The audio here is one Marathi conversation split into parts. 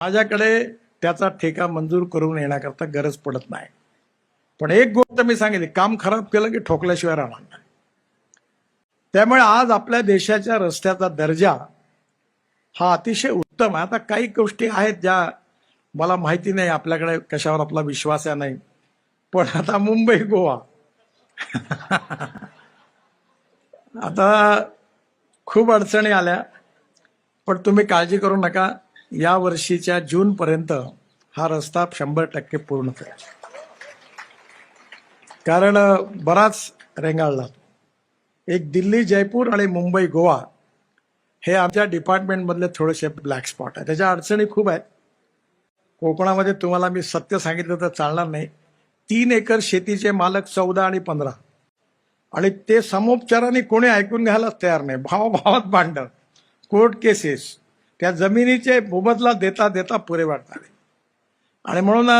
माझ्याकडे त्याचा ठेका मंजूर करून येण्याकरता गरज पडत नाही. पण एक गोष्ट मी सांगितली काम खराब केलं की ठोकल्याशिवाय राहणार नाही. त्यामुळे आज आपल्या देशाच्या रस्त्याचा दर्जा हा अतिशय उत्तम आहे. आता काही गोष्टी आहेत ज्या मला माहिती नाही आपल्याकडे कशावर आपला विश्वास आहे नाही. पण आता मुंबई गोवा. आता खूप अडचणी आल्या पण तुम्ही काळजी करू नका. या वर्षीच्या जून पर्यंत हा रस्ता शंभर टक्के पूर्ण होईल. कारण बराच रेंगाळला. एक दिल्ली जयपूर आणि मुंबई गोवा हे आमच्या डिपार्टमेंटमधले थोडेसे ब्लॅक स्पॉट आहे त्याच्या अडचणी खूप आहेत. कोकणामध्ये तुम्हाला मी सत्य सांगितलं तर चालणार नाही. तीन एकर शेतीचे मालक चौदा आणि पंधरा. आणि ते समोपचाराने कोणी ऐकून घ्यायलाच तयार नाही. भावाभावात भांडण कोर्ट केसेस त्या जमिनीचे मोबदला देता देता पुरे वाटणार आणि म्हणून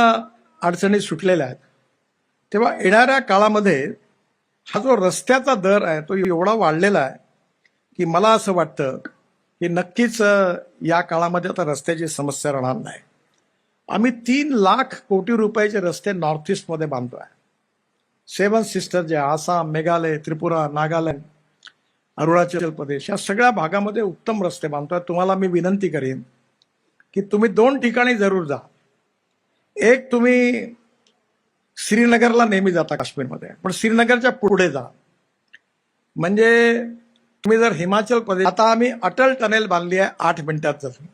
अडचणी सुटलेल्या आहेत. तेव्हा येणाऱ्या काळामध्ये हा जो रस्त्याचा दर आहे तो एवढा वाढलेला आहे की मला असं वाटतं की नक्कीच या काळामध्ये आता रस्त्याची समस्या राहणार नाही. आम्ही तीन लाख कोटी रुपयाचे रस्ते नॉर्थ ईस्टमध्ये बांधतो आहे सेवन सिस्टर जे आसाम मेघालय त्रिपुरा नागालँड अरुणाचल प्रदेश या सगळ्या भागामध्ये उत्तम रस्ते बांधतोय. तुम्हाला मी विनंती करेन की तुम्ही दोन ठिकाणी जरूर जा. एक तुम्ही श्रीनगरला नेहमी जाता काश्मीरमध्ये पण श्रीनगरच्या पुढे जा. म्हणजे तुम्ही जर हिमाचल प्रदेश आता आम्ही अटल टनेल बांधली आहे आठ मिनिटात जातो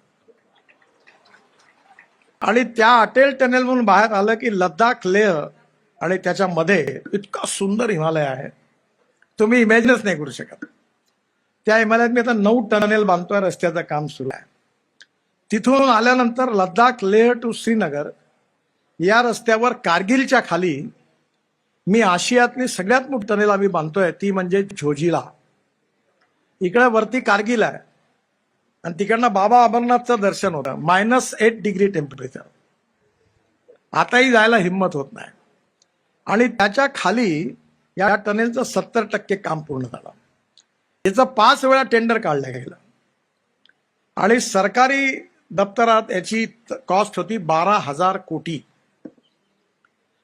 आणि त्या अटल टनेल म्हणून बाहेर आलं की लद्दाख लेह आणि त्याच्यामध्ये इतका सुंदर हिमालय आहे. तुम्ही इमॅजिनच नाही करू शकत. त्या हिमालयात मी आता नऊ टनेल बांधतोय रस्त्याचं काम सुरू आहे. तिथून आल्यानंतर लद्दाख लेह टू श्रीनगर या रस्त्यावर कारगिलच्या खाली मी आशियातली सगळ्यात मोठी टनेल आम्ही बांधतोय ती म्हणजे झोजिला इकडे वरती कारगिल आहे. आणि तिकडनं बाबा अमरनाथचं दर्शन होतं. Minus eight degree temperature. आताही जायला हिंमत होत नाही. आणि त्याच्याखाली या टनेलचं सत्तर टक्के काम पूर्ण झालं. याचा पाच वेळा टेंडर काढलं गेलं. आणि सरकारी दप्तरात याची कॉस्ट होती बारा हजार कोटी.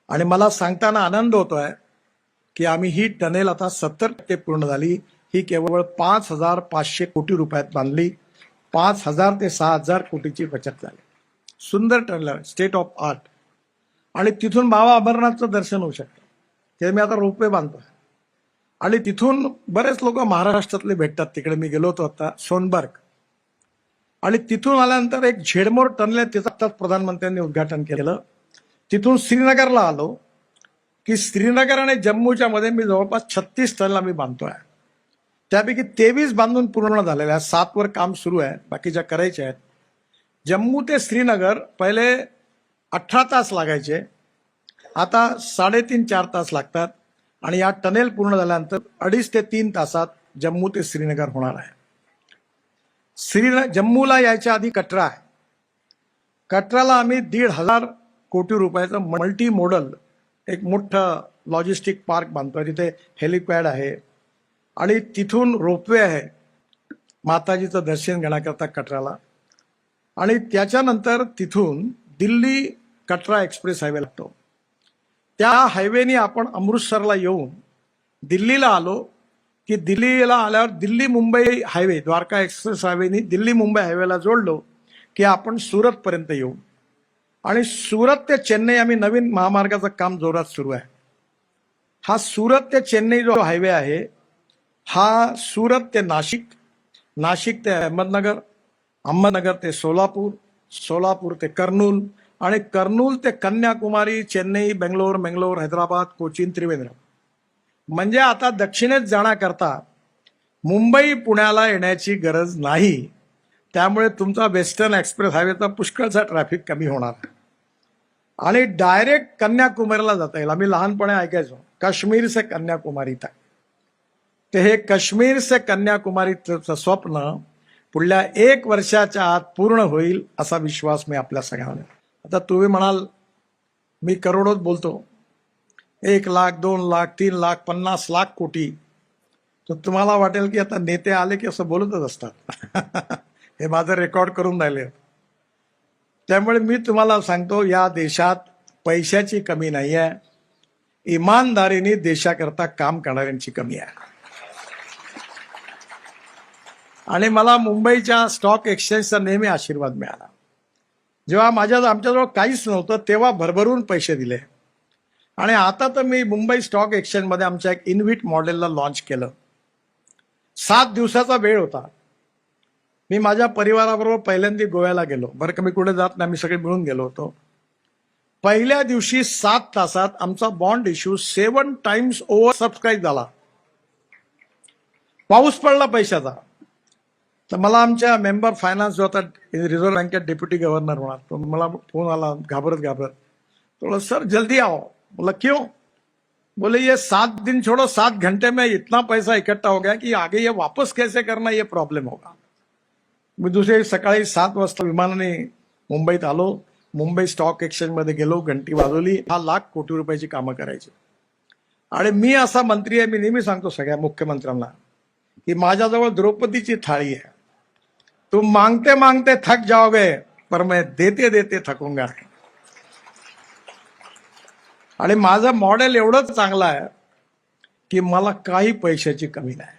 आणि मला सांगताना आनंद होतोय की आम्ही ही टनेल आता सत्तर टक्के पूर्ण झाली. ही केवळ पाच हजार पाचशे कोटी रुपयात बांधली. पाच हजार ते सहा हजार कोटीची बचत झाली. सुंदर टनल स्टेट ऑफ आर्ट आणि तिथून बाबा अमरनाथचं दर्शन होऊ शकतं. ते मी आता रोपवे बांधतोय. आणि तिथून बरेच लोक महाराष्ट्रातले भेटतात. तिकडे मी गेलो होतो आता सोनबर्ग. आणि तिथून आल्यानंतर एक झेडमोर टनल आहे तिचं आत्ताच प्रधानमंत्र्यांनी उद्घाटन केलं. तिथून श्रीनगरला आलो की श्रीनगर आणि जम्मूच्या मध्ये मी जवळपास छत्तीस टनल आम्ही बांधतोय. त्यापैकी तेवीस बांधून पूर्ण झालेल्या आहेत सातवर काम सुरू आहे बाकीच्या करायच्या आहेत. जम्मू ते श्रीनगर पहिले अठरा तास लागायचे आता साडेतीन चार तास लागतात. आणि या टनेल पूर्ण झाल्यानंतर अडीच ते तीन तासात जम्मू ते श्रीनगर होणार आहे. श्रीन जम्मूला यायच्या आधी कटरा आहे. कटराला आम्ही दीड हजार कोटी रुपयाचं मल्टी मॉडल एक मोठं लॉजिस्टिक पार्क बांधतोय. तिथे हेलिपॅड आहे आणि तिथून रोपवे आहे. माताजीचं दर्शन घेण्याकरता कटराला. आणि त्याच्यानंतर तिथून दिल्ली कटरा एक्सप्रेस हायवे लागतो. त्या हायवेने आपण अमृतसरला येऊन दिल्लीला आलो की दिल्लीला आल्यावर दिल्ली मुंबई हायवे द्वारका एक्सप्रेस हायवेने दिल्ली मुंबई हायवेला जोडलो की आपण सुरतपर्यंत येऊ. आणि सुरत ते चेन्नई आम्ही नवीन महामार्गाचं काम जोरात सुरू आहे. हा सुरत ते चेन्नई जो हायवे आहे हा सुरत ते नाशिक नाशिक ते अहमदनगर अहमदनगर ते सोलापूर सोलापूर ते कर्नूल आणि कर्नूल ते कन्याकुमारी चेन्नई बेंगलोर मेंगलोर हैदराबाद कोचीन त्रिवेंद्रम. म्हणजे आता दक्षिणेत जाण्याकरता मुंबई पुण्याला येण्याची गरज नाही. त्यामुळे तुमचा वेस्टर्न एक्सप्रेस हायवेचा पुष्कळचा ट्रॅफिक कमी होणार आणि डायरेक्ट कन्याकुमारीला जाता येईल. आम्ही लहानपणे ऐकायचो काश्मीर से कन्याकुमारी तक. ते हे काश्मीर से कन्याकुमारीचं स्वप्न पुढल्या एक वर्षाच्या आत पूर्ण होईल असा विश्वास मी आपल्या सगळ्यांना आता तुम्ही म्हणाल मी करोडोत बोलतो. एक लाख दोन लाख तीन लाख पन्नास लाख कोटी. तर तुम्हाला वाटेल की आता नेते आले की असं बोलतच असतात. हे माझं रेकॉर्ड करून राहिले. त्यामुळे मी तुम्हाला सांगतो या देशात पैशाची कमी नाही आहे इमानदारीने देशाकरता काम करणाऱ्यांची कमी आहे. आणि मला मुंबईच्या स्टॉक एक्सचेंजचा नेहमी आशीर्वाद मिळाला. जेव्हा माझ्या आमच्याजवळ काहीच नव्हतं तेव्हा भरभरून पैसे दिले. आणि आता तर मी मुंबई स्टॉक एक्सचेंजमध्ये आमच्या एक इनव्हिट मॉडेलला लॉन्च केलं. सात दिवसाचा वेळ होता. मी माझ्या परिवाराबरोबर पहिल्यांदा गोव्याला गेलो. बरं का मी कुठे जात नाही आम्ही सगळे मिळून गेलो होतो. पहिल्या दिवशी सात तासात आमचा bond issue seven times over subscribe झाला. पाऊस पडला पैशाचा. तर मला आमच्या मेंबर फायनान्स जो होता रिझर्व्ह बँकेत डेप्युटी गव्हर्नर होणार तो मला फोन आला घाबरत घाबरत. थोडा सर जल्दी आओ. बोला क्यों? बोले ये सात दिन छोड़ो सात घंटे में इतना पैसा इकट्ठा हो गया कि आगे ये वापस कैसे करना ये प्रॉब्लेम होगा. मी दुसरे सकाळी सात वाजता विमानाने मुंबईत आलो. मुंबई स्टॉक एक्सचेंजमध्ये गेलो घंटी वाजवली. हा लाख कोटी रुपयाची कामं करायची. आणि मी असा मंत्री आहे मी नेहमी सांगतो सगळ्या मुख्यमंत्र्यांना की माझ्याजवळ द्रौपदीची थाळी आहे. तुम मांगते मांगते थक जाओगे पर मैं देते देते थकूंगा। आणि माझं मॉडेल एवढंच चांगलं आहे की मला काही पैशाची कमी नाही.